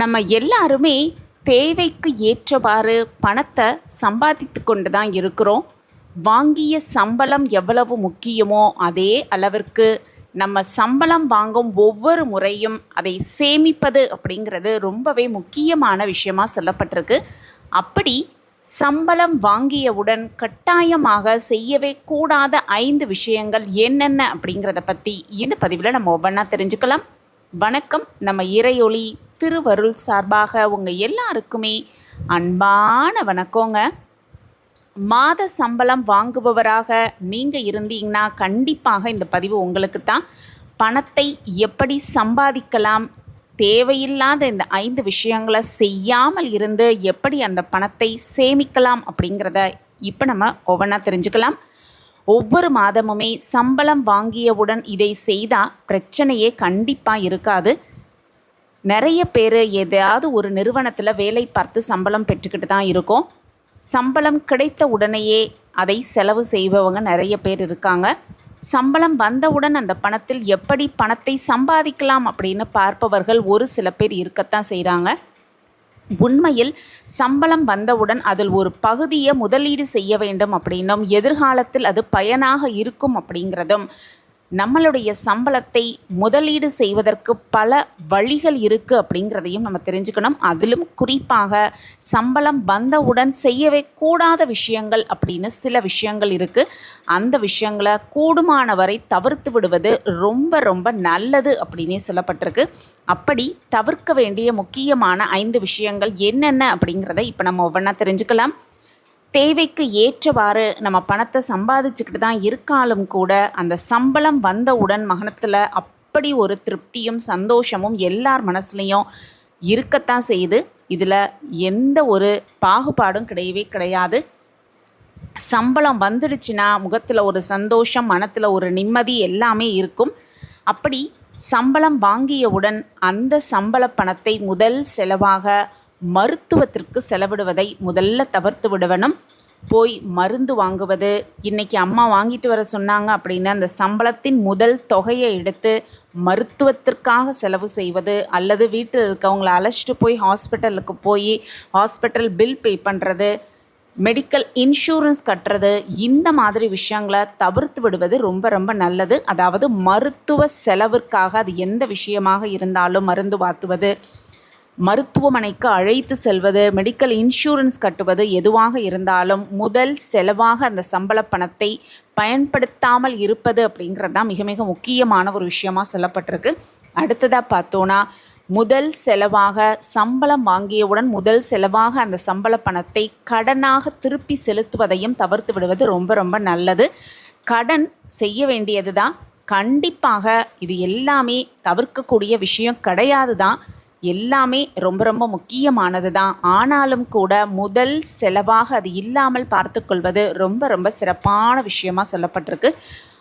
நம்ம எல்லாருமே தேவைக்கு ஏற்றவாறு பணத்தை சம்பாதித்து கொண்டு தான் இருக்கிறோம். வாங்கிய சம்பளம் எவ்வளவு முக்கியமோ அதே அளவிற்கு நம்ம சம்பளம் வாங்கும் ஒவ்வொரு முறையும் அதை சேமிப்பது அப்படிங்கிறது ரொம்பவே முக்கியமான விஷயமா சொல்லப்பட்டிருக்கு. அப்படி சம்பளம் வாங்கியவுடன் கட்டாயமாக செய்யவே கூடாத ஐந்து விஷயங்கள் என்னென்ன அப்படிங்கிறத பற்றி இந்த பதிவில் நம்ம ஒவ்வொன்றா தெரிஞ்சுக்கலாம். வணக்கம். நம்ம இறையொளி திருவருள் சார்பாக உங்கள் எல்லாருக்குமே அன்பான வணக்கங்க. மாத சம்பளம் வாங்குபவராக நீங்கள் இருந்தீங்கன்னா கண்டிப்பாக இந்த பதிவு உங்களுக்கு தான் பணத்தை எப்படி சம்பாதிக்கலாம்? தேவையில்லாத இந்த ஐந்து விஷயங்களை செய்யாமல் இருந்து எப்படி அந்த பணத்தை சேமிக்கலாம் அப்படிங்கிறத இப்போ நம்ம ஒவ்வொன்றா தெரிஞ்சுக்கலாம். ஒவ்வொரு மாதமுமே சம்பளம் வாங்கியவுடன் இதை செய்தால் பிரச்சனையே கண்டிப்பாக இருக்காது. நிறைய பேர் எதையாவது ஒரு நிறுவனத்தில் வேலை பார்த்து சம்பளம் பெற்றுக்கிட்டு தான் இருக்கோம். சம்பளம் கிடைத்த உடனேயே அதை செலவு செய்பவங்க நிறைய பேர் இருக்காங்க. சம்பளம் வந்தவுடன் அந்த பணத்தில் எப்படி பணத்தை சம்பாதிக்கலாம் அப்படின்னு பார்ப்பவர்கள் ஒரு சில பேர் இருக்கத்தான் செய்கிறாங்க உண்மையில் சம்பளம் வந்தவுடன் அதில் ஒரு பகுதியை முதலீடு செய்ய வேண்டும் அப்படின்னும் எதிர்காலத்தில் அது பயனாக இருக்கும் அப்படிங்கிறதும் நம்மளுடைய சம்பளத்தை முதலீடு செய்வதற்கு பல வழிகள் இருக்குது அப்படிங்கிறதையும் நம்ம தெரிஞ்சுக்கணும். அதிலும் குறிப்பாக சம்பளம் வந்தவுடன் செய்யவே கூடாத விஷயங்கள் அப்படின்னு சில விஷயங்கள் இருக்குது அந்த விஷயங்களை கூடுமான வரை தவிர்த்து விடுவது ரொம்ப ரொம்ப நல்லது அப்படின்னே சொல்லப்பட்டிருக்கு. அப்படி தவிர்க்க வேண்டிய முக்கியமான ஐந்து விஷயங்கள் என்னென்ன அப்படிங்கிறத இப்போ நம்ம ஒவ்வொன்றா தெரிஞ்சுக்கலாம். தேவைக்கு ஏற்றவாறு நம்ம பணத்தை சம்பாதிச்சுக்கிட்டு தான் இருக்காலும் கூட அந்த சம்பளம் வந்தவுடன் மகனத்தில் அப்படி ஒரு திருப்தியும் சந்தோஷமும் எல்லார் மனசுலேயும் இருக்கத்தான் செய்யுது. இதில் எந்த ஒரு பாகுபாடும் கிடையவே கிடையாது. சம்பளம் வந்துடுச்சுன்னா முகத்தில் ஒரு சந்தோஷம் மனத்தில் ஒரு நிம்மதி எல்லாமே இருக்கும். அப்படி சம்பளம் வாங்கியவுடன் அந்த சம்பள பணத்தை முதல் செலவாக மருத்துவத்திற்கு செலவிடுவதை முதல்ல தவிர்த்து விடுவனும் போய் மருந்து வாங்குவது இன்றைக்கி அம்மா வாங்கிட்டு வர சொன்னாங்க அப்படின்னு அந்த சம்பளத்தின் முதல் தொகையை எடுத்து மருத்துவத்திற்காக செலவு செய்வது அல்லது வீட்டில் இருக்கவங்கள அழைச்சிட்டு போய் ஹாஸ்பிட்டலுக்கு போய் ஹாஸ்பிட்டல் பில் பே பண்ணுறது மெடிக்கல் இன்சூரன்ஸ் கட்டுறது இந்த மாதிரி விஷயங்களை தவிர்த்து விடுவது ரொம்ப ரொம்ப நல்லது. அதாவது மருத்துவ செலவிற்காக அது எந்த விஷயமாக இருந்தாலும் மருந்து வாத்துவது மருத்துவமனைக்கு அழைத்து செல்வது மெடிக்கல் இன்சூரன்ஸ் கட்டுவது எதுவாக இருந்தாலும் முதல் செலவாக அந்த சம்பள பணத்தை பயன்படுத்தாமல் இருப்பது அப்படிங்கிறது தான் மிக மிக முக்கியமான ஒரு விஷயமாக சொல்லப்பட்டிருக்கு. அடுத்ததாக பார்த்தோன்னா முதல் செலவாக சம்பளம் வாங்கியவுடன் முதல் செலவாக அந்த சம்பள பணத்தை கடனாக திருப்பி செலுத்துவதையும் தவிர்த்து விடுவது ரொம்ப ரொம்ப நல்லது. கடன் செய்ய வேண்டியது தான் கண்டிப்பாக இது எல்லாமே தவிர்க்கக்கூடிய விஷயம் கிடையாது தான். எல்லாமே ரொம்ப ரொம்ப முக்கியமானது தான் ஆனாலும் கூட முதல் செலவாக அது இல்லாமல் பார்த்துக்கொள்வது ரொம்ப ரொம்ப சிறப்பான விஷயமா சொல்லப்பட்டிருக்கு.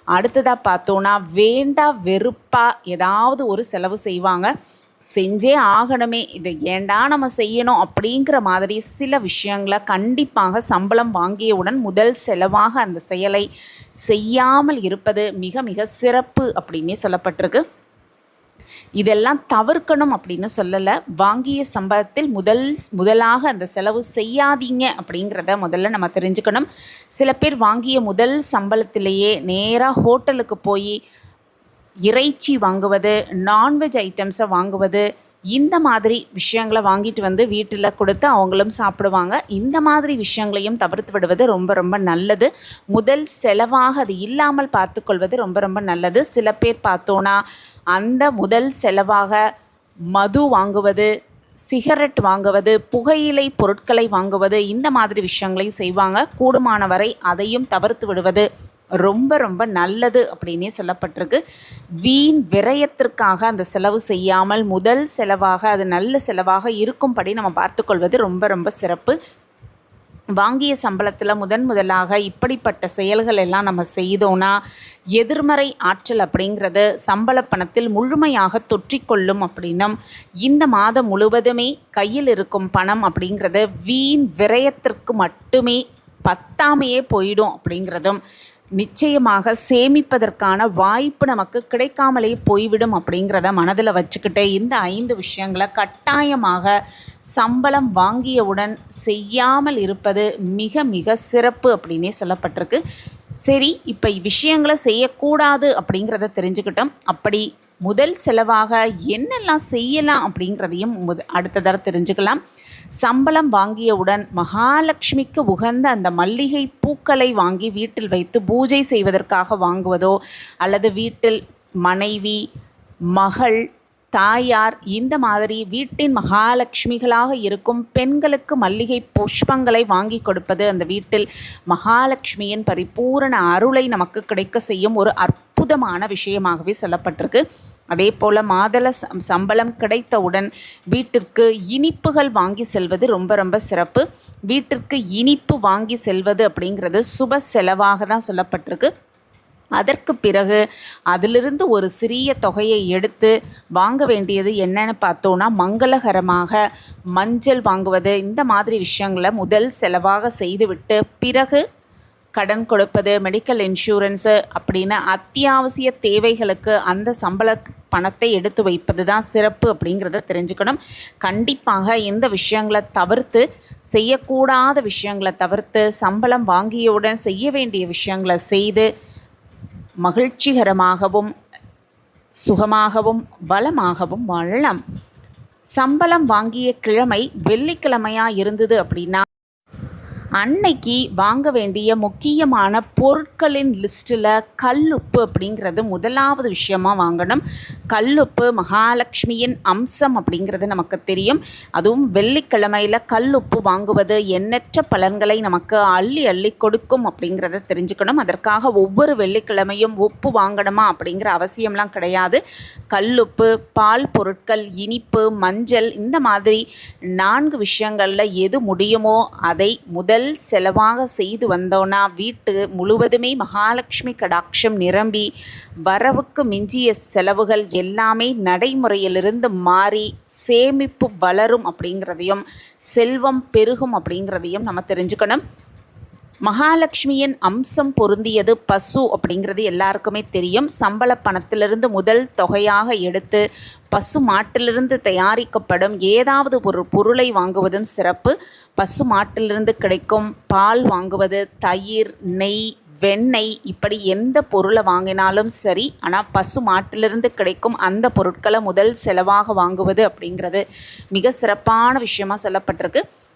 அடுத்ததாக பார்த்தோன்னா வேண்டா வெறுப்பாக ஏதாவது ஒரு செலவு செய்வாங்க. செஞ்சே ஆகணுமே இதை ஏண்டா நம்ம செய்யணும் அப்படிங்கிற மாதிரி சில விஷயங்களை கண்டிப்பாக சம்பளம் வாங்கியவுடன் முதல் செலவாக அந்த செயலை செய்யாமல் இருப்பது மிக மிக சிறப்பு அப்படின்னே சொல்லப்பட்டிருக்கு. இதெல்லாம் தவிர்க்கணும் அப்படின்னு சொல்லலை. வாங்கிய சம்பளத்தில் முதல் முதலாக அந்த செலவு செய்யாதீங்க அப்படிங்கிறத முதல்ல நம்ம தெரிஞ்சுக்கணும். சில பேர் வாங்கிய முதல் சம்பளத்திலேயே நேராக ஹோட்டலுக்கு போய் இறைச்சி வாங்குவது நான்வெஜ் ஐட்டம்ஸை வாங்குவது இந்த மாதிரி விஷயங்களை வாங்கிட்டு வந்து வீட்டில் கொடுத்து அவங்களும் சாப்பிடுவாங்க. இந்த மாதிரி விஷயங்களையும் தவிர்த்து விடுவது ரொம்ப ரொம்ப நல்லது. முதல் செலவாக அது இல்லாமல் பார்த்துக்கொள்வது ரொம்ப ரொம்ப நல்லது. சில பேர் பார்த்தோன்னா அந்த முதல் செலவாக மது வாங்குவது சிகரெட் வாங்குவது புகையிலை பொருட்களை வாங்குவது இந்த மாதிரி விஷயங்களையும் செய்வாங்க. கூடுமான வரை அதையும் தவிர்த்து விடுவது ரொம்ப ரொம்ப நல்லது அப்படின்னே சொல்லப்பட்டிருக்கு. வீண் விரயத்திற்காக அந்த செலவு செய்யாமல் முதல் செலவாக அது நல்ல செலவாக இருக்கும்படி நம்ம பார்த்துக்கொள்வது ரொம்ப ரொம்ப சிறப்பு. வாங்கிய சம்பளத்தில் முதன் முதலாக இப்படிப்பட்ட செயல்கள் எல்லாம் நம்ம செய்தோன்னா எதிர்மறை ஆற்றல் அப்படிங்கிறது சம்பள பணத்தில் முழுமையாக தொற்றிக்கொள்ளும் அப்படின்னும் இந்த மாதம் முழுவதுமே கையில் இருக்கும் பணம் அப்படிங்கிறது வீண் விரயத்திற்கு மட்டுமே பத்தாமையே போயிடும் அப்படிங்கிறதும் நிச்சயமாக சேமிப்பதற்கான வாய்ப்பு நமக்கு கிடைக்காமலே போய்விடும் அப்படிங்கிறத மனதில் வச்சுக்கிட்டு இந்த ஐந்து விஷயங்களை கட்டாயமாக சம்பளம் வாங்கியவுடன் செய்யாமல் இருப்பது மிக மிக சிறப்பு அப்படின்னே சொல்லப்பட்டிருக்கு. சரி இப்போ விஷயங்களை செய்யக்கூடாது அப்படிங்கிறத தெரிஞ்சுக்கிட்டோம். அப்படி முதல் செலவாக என்னெல்லாம் செய்யலாம் அப்படிங்கிறதையும் முத அடுத்த தடவை தெரிஞ்சுக்கலாம். சம்பளம் வாங்கியவுடன் மகாலட்சுமிக்கு உகந்த அந்த மல்லிகை பூக்களை வாங்கி வீட்டில் வைத்து பூஜை செய்வதற்காக வாங்குவதோ அல்லது வீட்டில் மனைவி மகள் தாயார் இந்த மாதிரி வீட்டின் மகாலட்சுமிகளாக இருக்கும் பெண்களுக்கு மல்லிகை புஷ்பங்களை வாங்கி கொடுப்பது அந்த வீட்டில் மகாலட்சுமியின் பரிபூரண அருளை நமக்கு கிடைக்க செய்யும் ஒரு அற்புதமான விஷயமாகவே சொல்லப்பட்டிருக்கு. அதே போல் மாதள சம்பளம் கிடைத்தவுடன் வீட்டிற்கு இனிப்புகள் வாங்கி செல்வது ரொம்ப ரொம்ப சிறப்பு. வீட்டிற்கு இனிப்பு வாங்கி செல்வது அப்படிங்கிறது சுப செலவாக தான் சொல்லப்பட்டிருக்கு. அதற்கு பிறகு அதிலிருந்து ஒரு சிறிய தொகையை எடுத்து வாங்க வேண்டியது என்னன்னு பார்த்தோன்னா மங்களகரமாக மஞ்சள் வாங்குவது. இந்த மாதிரி விஷயங்களை முதல் செலவாக செய்துவிட்டு பிறகு கடன் கொடுப்பது மெடிக்கல் இன்சூரன்ஸு அப்படின்னு அத்தியாவசிய தேவைகளுக்கு அந்த சம்பள பணத்தை எடுத்து வைப்பது தான் சிறப்பு அப்படிங்கிறத தெரிஞ்சுக்கணும். கண்டிப்பாக இந்த விஷயங்களை தவிர்த்து செய்யக்கூடாத விஷயங்களை தவிர்த்து சம்பளம் வாங்கியவுடன் செய்ய வேண்டிய விஷயங்களை செய்து மகிழ்ச்சிகரமாகவும் சுகமாகவும் வளமாகவும் வாழலாம். சம்பளம் வாங்கிய கிழமை வெள்ளிக்கிழமையாக இருந்தது அப்படின்னா அன்னைக்கு வாங்க வேண்டிய முக்கியமான பொருட்களின் லிஸ்ட்டில் கல்லுப்பு அப்படிங்கிறது முதலாவது விஷயமாக வாங்கணும். கல்லுப்பு மகாலட்சுமியின் அம்சம் அப்படிங்கிறது நமக்கு தெரியும். அதுவும் வெள்ளிக்கிழமையில் கல்லுப்பு வாங்குவது எண்ணற்ற பலன்களை நமக்கு அள்ளி அள்ளி கொடுக்கும் அப்படிங்கிறத தெரிஞ்சுக்கணும். அதற்காக ஒவ்வொரு வெள்ளிக்கிழமையும் உப்பு வாங்கணுமா அப்படிங்கிற அவசியம்லாம் கிடையாது. கல்லுப்பு பால் பொருட்கள் இனிப்பு மஞ்சள் இந்த மாதிரி நான்கு விஷயங்களில் எது முடியுமோ அதை முதல் முதல் செலவாக செய்து வந்தோன்னா வீட்டு முழுவதுமே மகாலட்சுமி கடாட்சம் நிரம்பி வரவுக்கு மிஞ்சிய செலவுகள் எல்லாமே நடைமுறையிலிருந்து மாறி சேமிப்பு வளரும் அப்படிங்கிறதையும் செல்வம் பெருகும் அப்படிங்கிறதையும் நம்ம தெரிஞ்சுக்கணும். மகாலட்சுமியின் அம்சம் பொருந்தியது பசு அப்படிங்கிறது எல்லாருக்குமே தெரியும். சம்பள பணத்திலிருந்து முதல் தொகையாக எடுத்து பசு மாட்டிலிருந்து தயாரிக்கப்படும் ஏதாவது ஒரு பொருளை வாங்குவதும் சிறப்பு. பசு மாட்டிலிருந்து கிடைக்கும் பால் வாங்குவது தயிர் நெய் வெண்ணெய் இப்படி எந்த பொருளை வாங்கினாலும் சரி ஆனால் பசு மாட்டிலிருந்து கிடைக்கும் அந்த பொருட்களை முதல் செலவாக வாங்குவது அப்படிங்கிறது மிக சிறப்பான விஷயமாக சொல்லப்பட்டிருக்கு.